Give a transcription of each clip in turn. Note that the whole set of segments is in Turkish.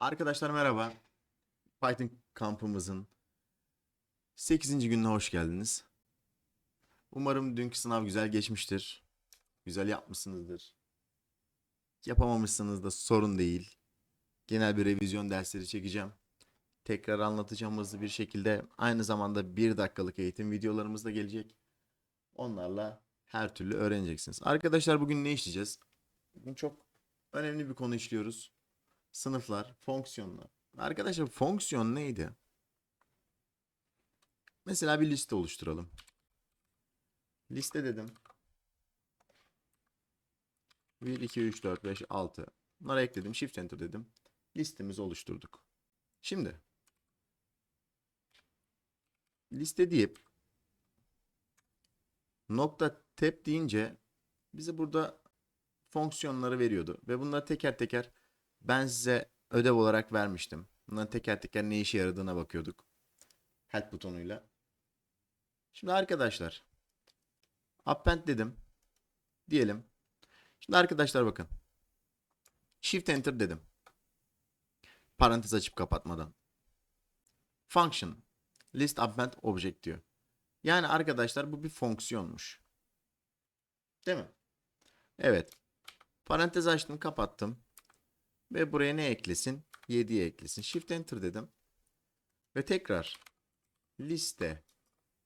Arkadaşlar merhaba. Python kampımızın 8. gününe hoş geldiniz. Umarım dünkü sınav güzel geçmiştir. Güzel yapmışsınızdır. Yapamamışsınız da sorun değil. Genel bir revizyon dersleri çekeceğim. Tekrar anlatacağım hızlı bir şekilde. Aynı zamanda 1 dakikalık eğitim videolarımız da gelecek. Onlarla her türlü öğreneceksiniz. Arkadaşlar bugün ne işleyeceğiz? Bugün çok önemli bir konu işliyoruz. Sınıflar, fonksiyonlar. Arkadaşlar fonksiyon neydi? Mesela bir liste oluşturalım. Liste dedim. 1, 2, 3, 4, 5, 6. Bunları ekledim. Shift Enter dedim. Listemizi oluşturduk. Şimdi liste deyip nokta tab deyince bize burada fonksiyonları veriyordu. Ve bunları teker teker ben size ödev olarak vermiştim. Bunların teker teker ne işe yaradığına bakıyorduk. Help butonuyla. Şimdi arkadaşlar append dedim. Diyelim. Şimdi arkadaşlar bakın. Shift enter dedim. Parantez açıp kapatmadan. Function. List append object diyor. Yani arkadaşlar bu bir fonksiyonmuş. Değil mi? Evet. Parantez açtım kapattım. Ve buraya ne eklesin? 7'yi eklesin. Shift enter dedim. Ve tekrar liste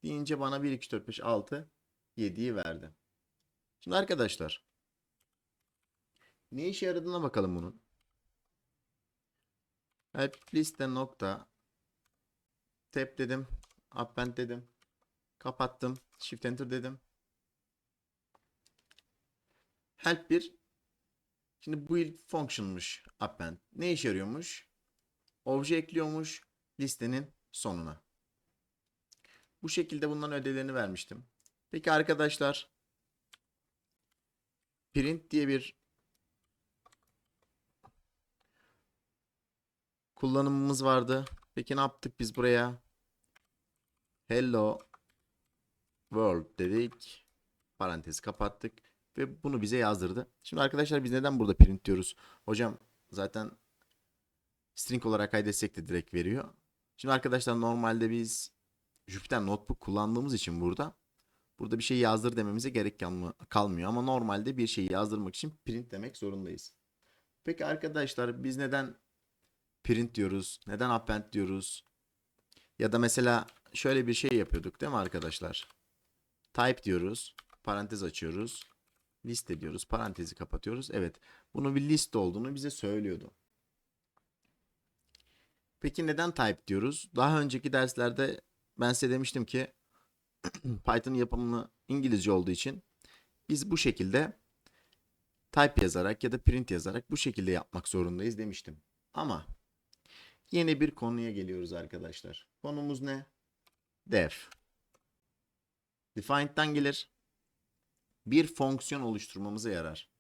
deyince bana 1, 2, 4, 5, 6, 7'yi verdi. Şimdi arkadaşlar ne işe yaradığına bakalım bunun. Help liste nokta tab dedim. Append dedim. Kapattım. Shift enter dedim. Help 1 Şimdi build function'muş append. Ne işe yarıyormuş? Obje ekliyormuş listenin sonuna. Bu şekilde bunların ödevlerini vermiştim. Peki arkadaşlar print diye bir kullanımımız vardı. Peki ne yaptık biz buraya? Hello world dedik. Parantezi kapattık ve bunu bize yazdırdı. Şimdi arkadaşlar biz neden burada print diyoruz? Hocam zaten string olarak kaydetsek de direkt veriyor. Şimdi arkadaşlar normalde biz Jupyter Notebook kullandığımız için burada burada bir şey yazdır dememize gerek kalmıyor. Ama normalde bir şeyi yazdırmak için print demek zorundayız. Peki arkadaşlar biz neden print diyoruz? Neden append diyoruz? Ya da mesela şöyle bir şey yapıyorduk değil mi arkadaşlar? Type diyoruz. Parantez açıyoruz liste diyoruz. Parantezi kapatıyoruz. Evet. Bunun bir liste olduğunu bize söylüyordu. Peki neden type diyoruz? Daha önceki derslerde ben size demiştim ki Python yapımı İngilizce olduğu için biz bu şekilde type yazarak ya da print yazarak bu şekilde yapmak zorundayız demiştim. Ama yeni bir konuya geliyoruz arkadaşlar. Konumuz ne? Def. Defined'den gelir bir fonksiyon oluşturmamıza yarar.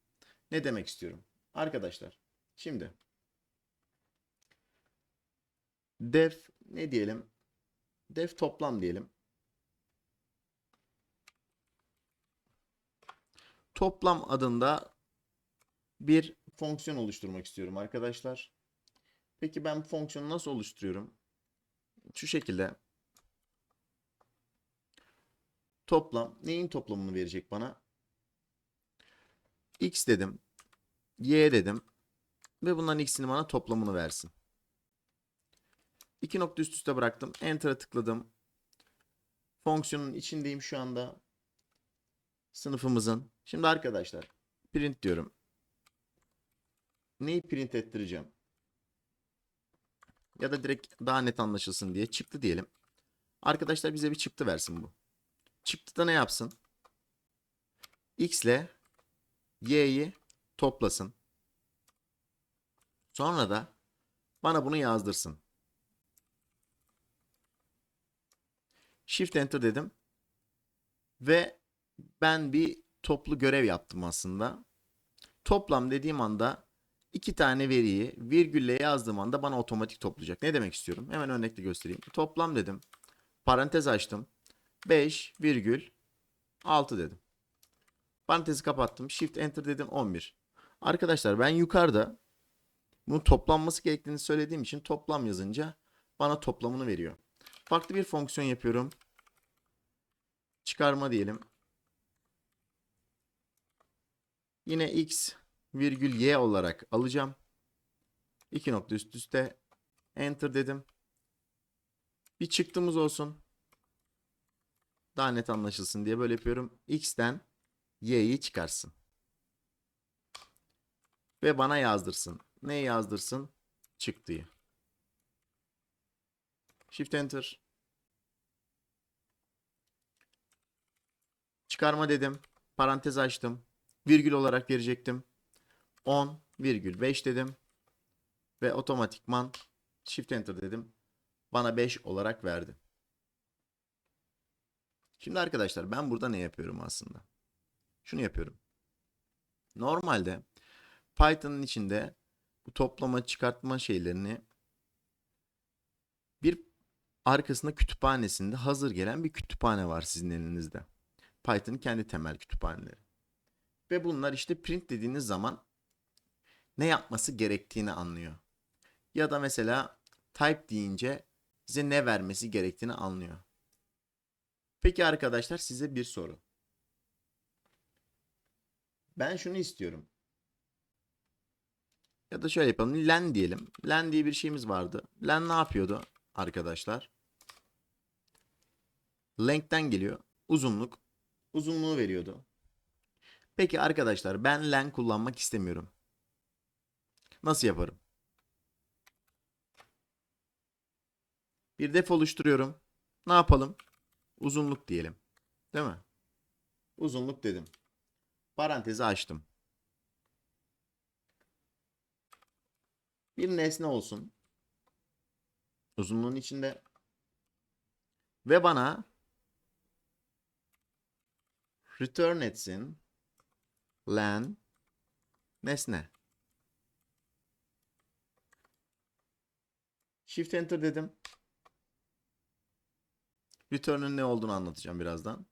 Ne demek istiyorum? Arkadaşlar şimdi def ne diyelim? Def toplam diyelim. Toplam adında bir fonksiyon oluşturmak istiyorum arkadaşlar. Peki ben fonksiyonu nasıl oluşturuyorum? Şu şekilde toplam neyin toplamını verecek bana? X dedim. y dedim. Ve bunların x'ini bana toplamını versin. İki nokta üst üste bıraktım. Enter'a tıkladım. Fonksiyonun içindeyim şu anda. Sınıfımızın. Şimdi arkadaşlar print diyorum. Neyi print ettireceğim? Ya da direkt daha net anlaşılsın diye çıktı diyelim. Arkadaşlar bize bir çıktı versin bu. Çıktıda ne yapsın? X ile y'yi toplasın. Sonra da bana bunu yazdırsın. Shift Enter dedim. Ve ben bir toplu görev yaptım aslında. Toplam dediğim anda iki tane veriyi virgülle yazdığım anda bana otomatik toplayacak. Ne demek istiyorum? Hemen örnekle göstereyim. Toplam dedim. Parantez açtım. 5 virgül 6 dedim. Parantezi kapattım. Shift Enter dedim 11. Arkadaşlar ben yukarıda Bunun toplanması gerektiğini söylediğim için toplam yazınca bana toplamını veriyor. Farklı bir fonksiyon yapıyorum. Çıkarma diyelim. Yine x virgül y olarak alacağım. İki nokta üst üste enter dedim. Bir çıktığımız olsun. Daha net anlaşılsın diye böyle yapıyorum. X'ten y'yi çıkarsın. Ve bana yazdırsın. Ne yazdırsın? Çıktığı. Shift enter. Çıkarma dedim. Parantez açtım. Virgül olarak verecektim. 10 virgül 5 dedim. Ve otomatikman shift enter dedim. Bana 5 olarak verdi. Şimdi arkadaşlar ben burada ne yapıyorum aslında? Şunu yapıyorum. Normalde Python'ın içinde bu toplama çıkartma şeylerini bir arkasında kütüphanesinde hazır gelen bir kütüphane var sizin elinizde. Python'ın kendi temel kütüphaneleri. Ve bunlar işte print dediğiniz zaman ne yapması gerektiğini anlıyor. Ya da mesela type deyince size ne vermesi gerektiğini anlıyor. Peki arkadaşlar size bir soru. Ben şunu istiyorum. Ya da şöyle yapalım. Len diyelim. Len diye bir şeyimiz vardı. Len ne yapıyordu arkadaşlar? Length'ten geliyor. Uzunluk. Uzunluğu veriyordu. Peki arkadaşlar ben len kullanmak istemiyorum. Nasıl yaparım? Bir def oluşturuyorum. Ne yapalım? Uzunluk diyelim. Değil mi? Uzunluk dedim. Parantezi açtım. Bir nesne olsun. Uzunluğun içinde. Ve bana return etsin len nesne. Shift enter dedim. Return'ün ne olduğunu anlatacağım birazdan.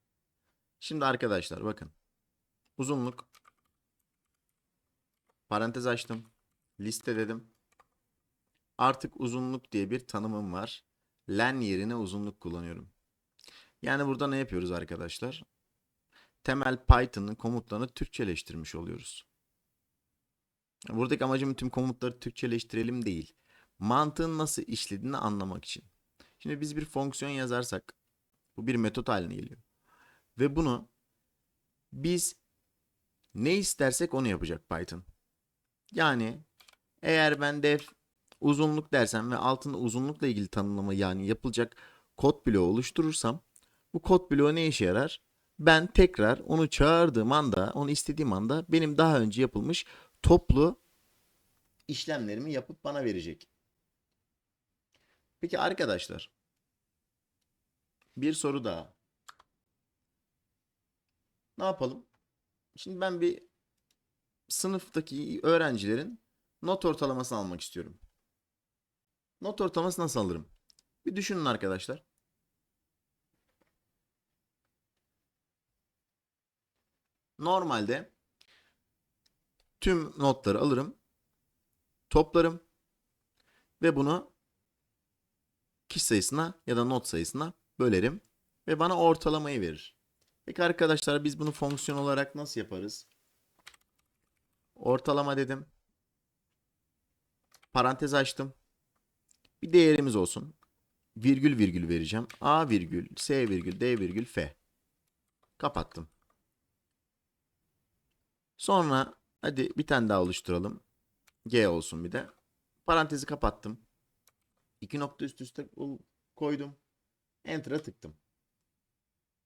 Şimdi arkadaşlar bakın. Uzunluk. Parantez açtım. Liste dedim. Artık uzunluk diye bir tanımım var. Len yerine uzunluk kullanıyorum. Yani burada ne yapıyoruz arkadaşlar? Temel Python'ın komutlarını Türkçeleştirmiş oluyoruz. Buradaki amacım tüm komutları Türkçeleştirelim değil. Mantığın nasıl işlediğini anlamak için. Şimdi biz bir fonksiyon yazarsak bu bir metot haline geliyor. Ve bunu biz ne istersek onu yapacak Python. Yani eğer ben def uzunluk dersem ve altında uzunlukla ilgili tanımlama yani yapılacak kod bloğu oluşturursam bu kod bloğu ne işe yarar? Ben tekrar onu çağırdığım anda, onu istediğim anda benim daha önce yapılmış toplu işlemlerimi yapıp bana verecek. Peki arkadaşlar bir soru daha. Ne yapalım? Şimdi ben bir sınıftaki öğrencilerin not ortalamasını almak istiyorum. Not ortalaması nasıl alırım? Bir düşünün arkadaşlar. Normalde tüm notları alırım, toplarım ve bunu kişi sayısına ya da not sayısına bölerim ve bana ortalamayı verir. Peki arkadaşlar biz bunu fonksiyon olarak nasıl yaparız? Ortalama dedim. Parantez açtım. Bir değerimiz olsun. Virgül virgül vereceğim. A virgül, S virgül, D virgül, F. Kapattım. Sonra hadi bir tane daha oluşturalım. G olsun bir de. Parantezi kapattım. İki nokta üst üste koydum. Enter'a tıktım.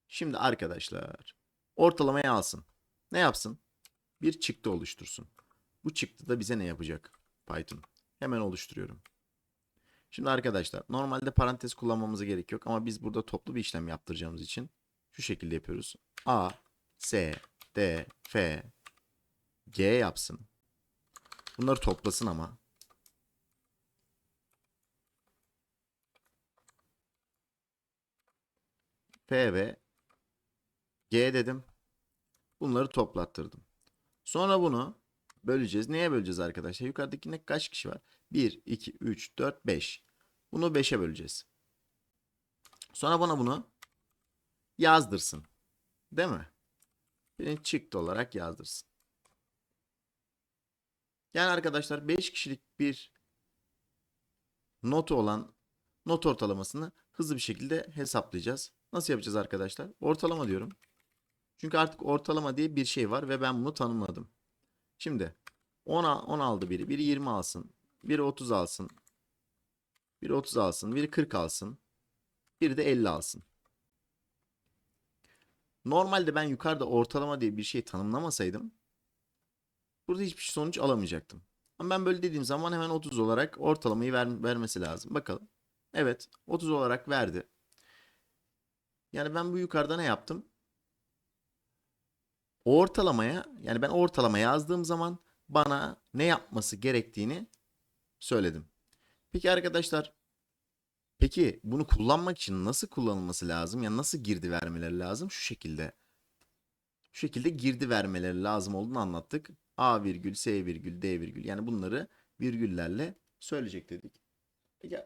Şimdi arkadaşlar ortalamayı alsın. Ne yapsın? Bir çıktı oluştursun. Bu çıktı da bize ne yapacak? Python. Hemen oluşturuyorum. Şimdi arkadaşlar normalde parantez kullanmamıza gerek yok ama biz burada toplu bir işlem yaptıracağımız için şu şekilde yapıyoruz. A, S, D, F, G yapsın. Bunları toplasın ama. P ve G dedim. Bunları toplattırdım. Sonra bunu böleceğiz. Neye böleceğiz arkadaşlar? Yukarıdakine kaç kişi var? 1, 2, 3, 4, 5. Bunu 5'e böleceğiz. Sonra bana bunu yazdırsın. Değil mi? Birinci çıktı olarak yazdırsın. Yani arkadaşlar 5 kişilik bir notu olan not ortalamasını hızlı bir şekilde hesaplayacağız. Nasıl yapacağız arkadaşlar? Ortalama diyorum. Çünkü artık ortalama diye bir şey var ve ben bunu tanımladım. Şimdi 10, 10 aldı biri. Biri 20 alsın. Biri 30 alsın. Biri 30 alsın. Biri 40 alsın. Biri de 50 alsın. Normalde ben yukarıda ortalama diye bir şey tanımlamasaydım burada hiçbir sonuç alamayacaktım. Ama ben böyle dediğim zaman hemen 30 olarak ortalamayı ver, vermesi lazım. Bakalım. Evet 30 olarak verdi. Yani ben bu yukarıda ne yaptım? Ortalamaya yani ben ortalama yazdığım zaman bana ne yapması gerektiğini söyledim. Peki arkadaşlar peki bunu kullanmak için nasıl kullanılması lazım? Yani nasıl girdi vermeleri lazım? Şu şekilde. Şu şekilde girdi vermeleri lazım olduğunu anlattık. A virgül, S virgül, D virgül. Yani bunları virgüllerle söyleyecek dedik. Peki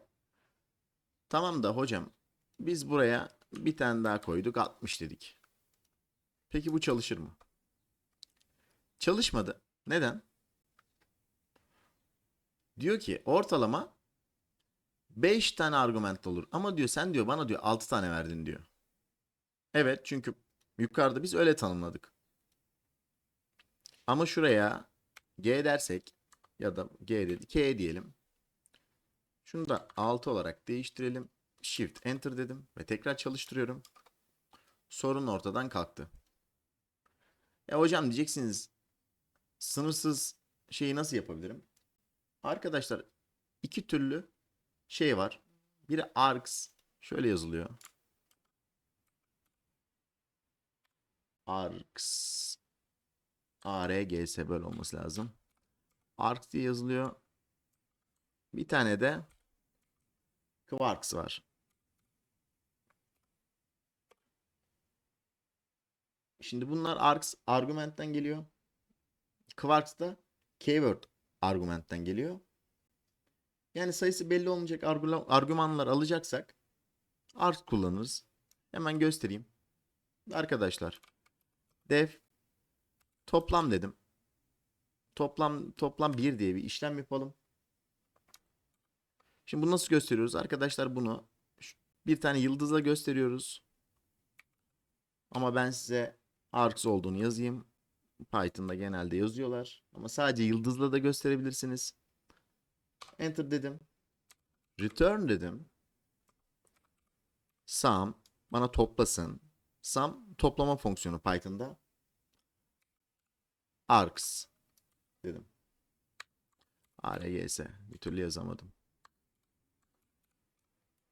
tamam da hocam biz buraya bir tane daha koyduk 60 dedik. Peki bu çalışır mı? Çalışmadı. Neden? Diyor ki ortalama 5 tane argüment olur. Ama diyor sen diyor bana diyor 6 tane verdin diyor. Evet çünkü yukarıda biz öyle tanımladık. Ama şuraya G dersek ya da G dedi K diyelim. Şunu da 6 olarak değiştirelim. Shift Enter dedim ve tekrar çalıştırıyorum. Sorun ortadan kalktı. Ya hocam diyeceksiniz sınırsız şeyi nasıl yapabilirim? Arkadaşlar iki türlü şey var. Biri args şöyle yazılıyor. Args ARGS böyle olması lazım. Args diye yazılıyor. Bir tane de Quarks var. Şimdi bunlar args argümantten geliyor. Quarks da keyword argümantten geliyor. Yani sayısı belli olmayacak argümanlar alacaksak args kullanırız. Hemen göstereyim. Arkadaşlar def toplam dedim. Toplam toplam 1 diye bir işlem yapalım. Şimdi bunu nasıl gösteriyoruz? Arkadaşlar bunu bir tane yıldızla gösteriyoruz. Ama ben size args olduğunu yazayım. Python'da genelde yazıyorlar. Ama sadece yıldızla da gösterebilirsiniz. Enter dedim. Return dedim. Sum bana toplasın. Sum toplama fonksiyonu Python'da. Args dedim. ARGS. Bir türlü yazamadım.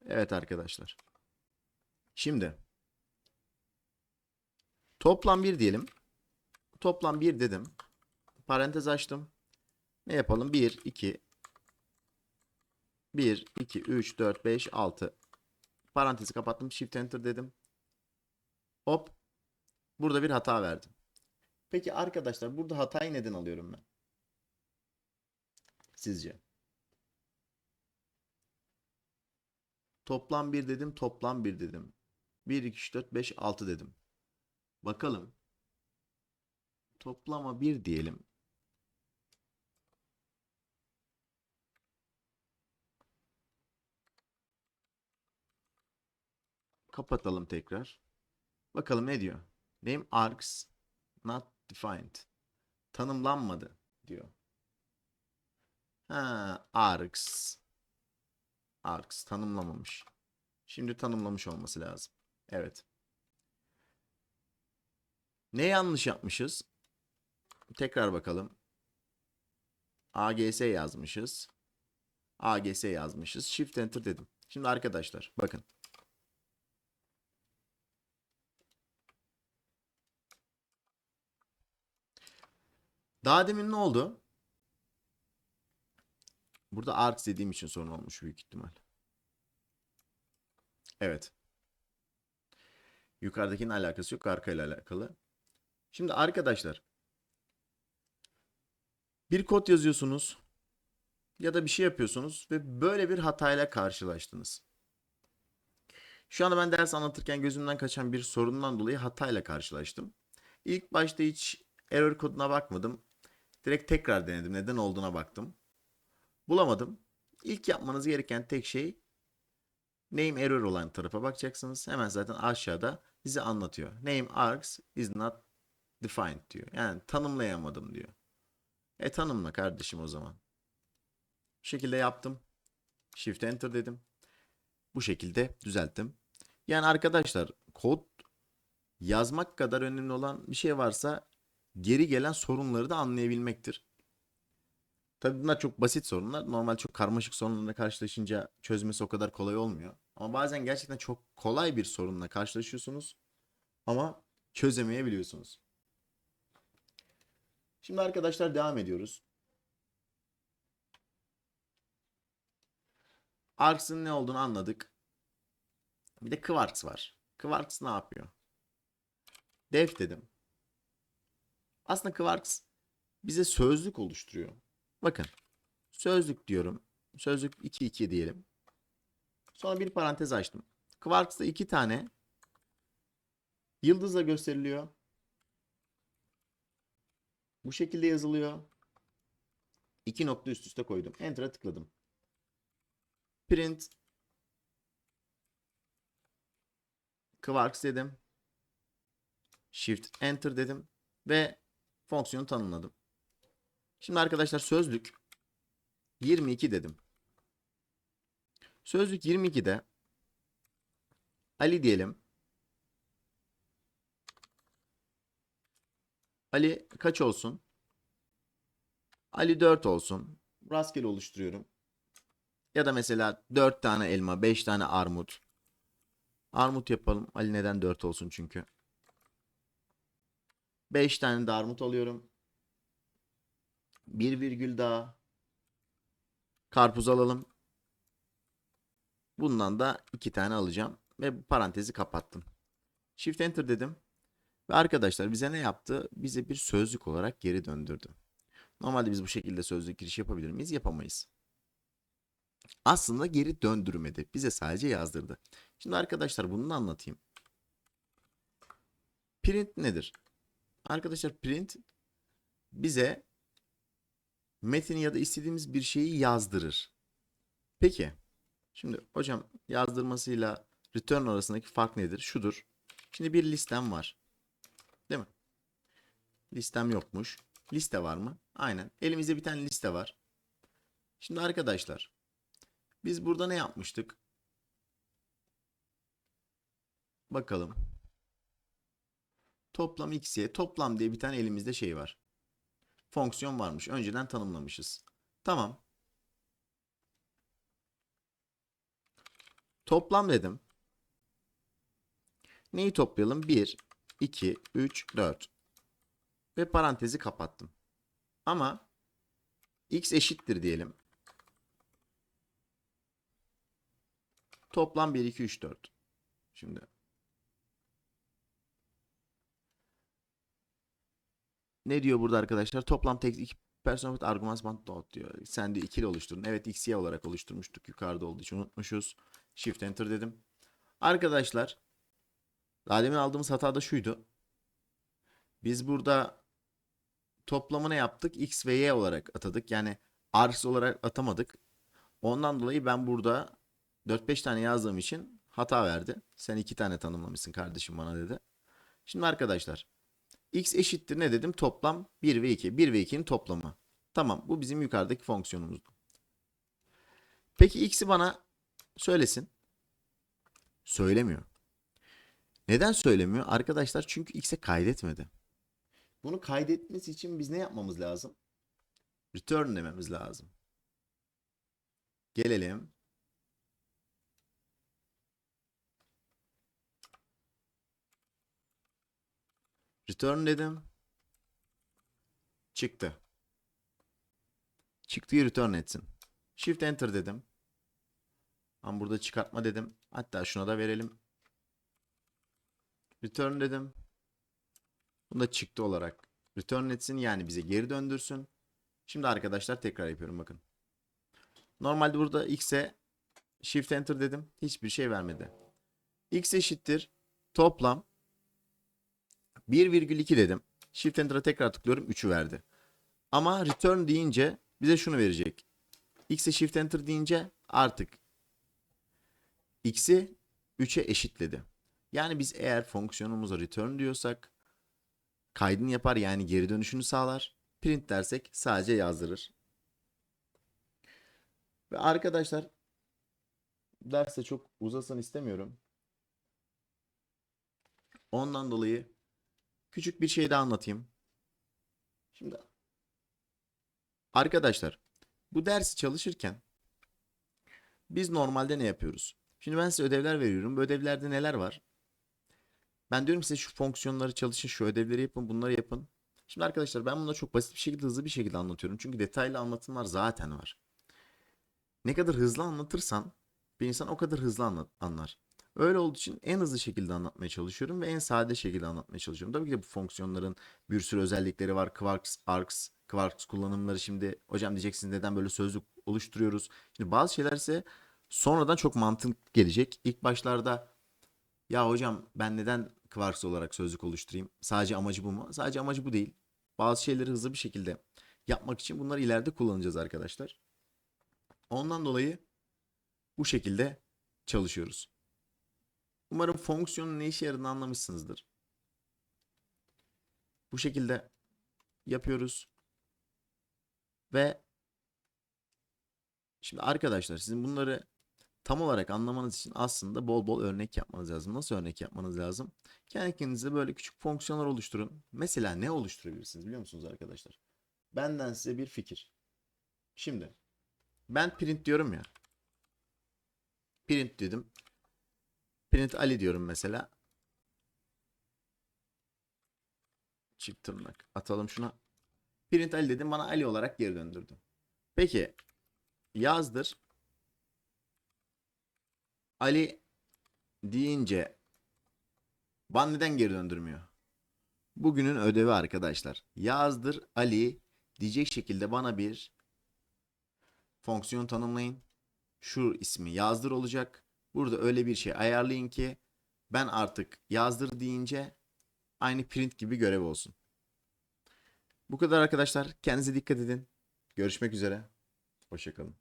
Evet arkadaşlar. Şimdi toplam 1 diyelim. Toplam 1 dedim. Parantez açtım. Ne yapalım? 1, 2, 1, 2, 3, 4, 5, 6. Parantezi kapattım. Shift Enter dedim. Hop. Burada bir hata verdim. Peki arkadaşlar burada hatayı neden alıyorum ben? Sizce? Toplam 1 dedim. Toplam 1 dedim. 1, 2, 3, 4, 5, 6 dedim. Bakalım. Toplama 1 diyelim. Kapatalım tekrar. Bakalım ne diyor? Name args not defined. Tanımlanmadı diyor. Ha, args. Args tanımlamamış. Şimdi tanımlamış olması lazım. Evet. Ne yanlış yapmışız? Tekrar bakalım. AGS yazmışız. AGS yazmışız. Shift Enter dedim. Şimdi arkadaşlar bakın. Daha demin ne oldu? Burada arcs dediğim için sorun olmuş büyük ihtimal. Evet. Yukarıdakinin alakası yok. Arkayla alakalı. Şimdi arkadaşlar. Bir kod yazıyorsunuz ya da bir şey yapıyorsunuz ve böyle bir hatayla karşılaştınız. Şu anda ben ders anlatırken gözümden kaçan bir sorundan dolayı hatayla karşılaştım. İlk başta hiç error koduna bakmadım. Direkt tekrar denedim. Neden olduğuna baktım. Bulamadım. İlk yapmanız gereken tek şey name error olan tarafa bakacaksınız. Hemen zaten aşağıda size anlatıyor. Name args is not defined diyor. Yani tanımlayamadım diyor. E tanımla kardeşim o zaman. Bu şekilde yaptım. Shift enter dedim. Bu şekilde düzelttim. Yani arkadaşlar kod yazmak kadar önemli olan bir şey varsa geri gelen sorunları da anlayabilmektir. Tabii bunlar çok basit sorunlar. Normal çok karmaşık sorunlarla karşılaşınca çözmesi o kadar kolay olmuyor. Ama bazen gerçekten çok kolay bir sorunla karşılaşıyorsunuz ama çözemeyebiliyorsunuz. Şimdi arkadaşlar devam ediyoruz. Arcs'ın ne olduğunu anladık. Bir de Quarks var. Quarks ne yapıyor? Def dedim. Aslında Quarks bize sözlük oluşturuyor. Bakın. Sözlük diyorum. Sözlük 2 2 diyelim. Sonra bir parantez açtım. Quarks'ta iki tane yıldızla gösteriliyor. Bu şekilde yazılıyor. İki nokta üst üste koydum. Enter'a tıkladım. Print Quarks dedim. Shift Enter dedim. Ve fonksiyonu tanımladım. Şimdi arkadaşlar sözlük 22 dedim. Sözlük 22'de Ali diyelim. Ali kaç olsun? Ali 4 olsun. Rastgele oluşturuyorum. Ya da mesela 4 tane elma, 5 tane armut. Armut yapalım. Ali neden 4 olsun çünkü. 5 tane de armut alıyorum. Bir virgül daha. Karpuz alalım. Bundan da 2 tane alacağım. Ve bu parantezi kapattım. Shift Enter dedim. Ve arkadaşlar bize ne yaptı? Bize bir sözlük olarak geri döndürdü. Normalde biz bu şekilde sözlük giriş yapabilir miyiz? Yapamayız. Aslında geri döndürmedi. Bize sadece yazdırdı. Şimdi arkadaşlar bunu da anlatayım. Print nedir? Arkadaşlar print bize metin ya da istediğimiz bir şeyi yazdırır. Peki. Şimdi hocam yazdırmasıyla return arasındaki fark nedir? Şudur. Şimdi bir listem var. Değil mi? Listem yokmuş. Liste var mı? Aynen. Elimizde bir tane liste var. Şimdi arkadaşlar biz burada ne yapmıştık? Bakalım. Toplam x'ye toplam diye bir tane elimizde şey var. Fonksiyon varmış. Önceden tanımlamışız. Tamam. Toplam dedim. Neyi toplayalım? 1, 2, 3, 4. Ve parantezi kapattım. Ama x eşittir diyelim. Toplam 1, 2, 3, 4. Şimdi. Ne diyor burada arkadaşlar? Toplam tek iki personel argumans band dot diyor. Sen de ikili oluşturun. Evet xy olarak oluşturmuştuk. Yukarıda olduğu için unutmuşuz. Shift enter dedim. Arkadaşlar daha demin aldığımız hata da şuydu. Biz burada toplamını yaptık. X ve Y olarak atadık. Yani args olarak atamadık. Ondan dolayı ben burada 4-5 tane yazdığım için hata verdi. Sen 2 tane tanımlamışsın kardeşim bana dedi. Şimdi arkadaşlar x eşittir ne dedim? Toplam 1 ve 2. 1 ve 2'nin toplamı. Tamam bu bizim yukarıdaki fonksiyonumuzdu. Peki x'i bana söylesin. Söylemiyor. Neden söylemiyor? Arkadaşlar çünkü x'e kaydetmedi. Bunu kaydetmesi için biz ne yapmamız lazım? Return dememiz lazım. Gelelim. Return dedim. Çıktı. Çıktıyı return etsin. Shift enter dedim. Ben burada çıkartma dedim. Hatta şuna da verelim. Return dedim. Bunu da çıktı olarak return etsin yani bize geri döndürsün. Şimdi arkadaşlar tekrar yapıyorum bakın. Normalde burada x'e shift enter dedim. Hiçbir şey vermedi. x eşittir toplam 1,2 dedim. Shift enter'a tekrar tıklıyorum 3'ü verdi. Ama return deyince bize şunu verecek. X'e shift enter deyince artık x'i 3'e eşitledi. Yani biz eğer fonksiyonumuza return diyorsak kaydını yapar yani geri dönüşünü sağlar. Print dersek sadece yazdırır. Ve arkadaşlar derse çok uzasın istemiyorum. Ondan dolayı küçük bir şey daha anlatayım. Şimdi arkadaşlar bu dersi çalışırken biz normalde ne yapıyoruz? Şimdi ben size ödevler veriyorum. Bu ödevlerde neler var? Ben diyorum size şu fonksiyonları çalışın, şu ödevleri yapın, bunları yapın. Şimdi arkadaşlar ben bunları çok basit bir şekilde, hızlı bir şekilde anlatıyorum. Çünkü detaylı anlatımlar zaten var. Ne kadar hızlı anlatırsan bir insan o kadar hızlı anlar. Öyle olduğu için en hızlı şekilde anlatmaya çalışıyorum ve en sade şekilde anlatmaya çalışıyorum. Tabii ki de bu fonksiyonların bir sürü özellikleri var. Quarks, arcs, quarks kullanımları şimdi hocam diyeceksiniz neden böyle sözlük oluşturuyoruz. Şimdi bazı şeyler ise sonradan çok mantık gelecek. İlk başlarda ya hocam ben neden quarks olarak sözlük oluşturayım? Sadece amacı bu mu? Sadece amacı bu değil. Bazı şeyleri hızlı bir şekilde yapmak için bunları ileride kullanacağız arkadaşlar. Ondan dolayı bu şekilde çalışıyoruz. Umarım fonksiyonun ne işe yaradığını anlamışsınızdır. Bu şekilde yapıyoruz. Ve şimdi arkadaşlar sizin bunları tam olarak anlamanız için aslında bol bol örnek yapmanız lazım. Nasıl örnek yapmanız lazım? Kendi kendinize böyle küçük fonksiyonlar oluşturun. Mesela ne oluşturabilirsiniz biliyor musunuz arkadaşlar? Benden size bir fikir. Şimdi ben print diyorum ya. Print dedim. Print Ali diyorum mesela. Çift tırnak. Atalım şuna. Print Ali dedim bana Ali olarak geri döndürdü. Peki yazdır. Ali deyince bana neden geri döndürmüyor? Bugünün ödevi arkadaşlar. Yazdır Ali diyecek şekilde bana bir fonksiyon tanımlayın. Şu ismi yazdır olacak. Burada öyle bir şey ayarlayın ki ben artık yazdır deyince aynı print gibi görev olsun. Bu kadar arkadaşlar. Kendinize dikkat edin. Görüşmek üzere. Hoşçakalın.